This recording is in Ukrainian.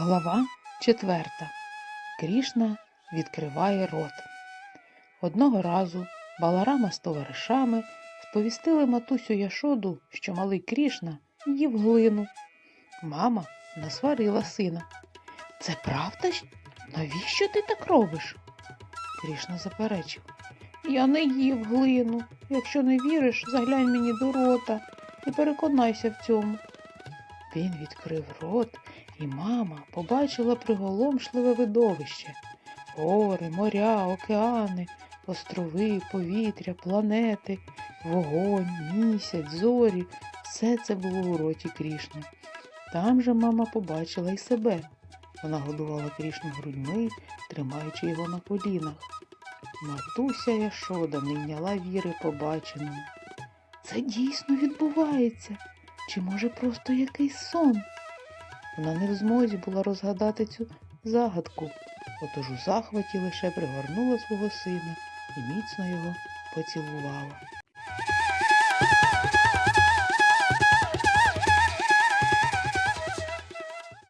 Глава четверта. Крішна відкриває рот. Одного разу Баларама з товаришами сповістили матусю Яшоду, що малий Крішна їв глину. Мама насварила сина. Це правда? Навіщо ти так робиш? Крішна заперечив. Я не їв глину. Якщо не віриш, заглянь мені до рота і переконайся в цьому. Він відкрив рот, і мама побачила приголомшливе видовище. Гори, моря, океани, острови, повітря, планети, вогонь, місяць, зорі все це було у роті Крішни. Там же мама побачила й себе. Вона годувала Крішну грудьми, тримаючи його на колінах. Матуся Яшода не йняла віри побаченому. Це дійсно відбувається. Чи може просто якийсь сон? Вона не в змозі була розгадати цю загадку, отож у захваті лише пригорнула свого сина і міцно його поцілувала.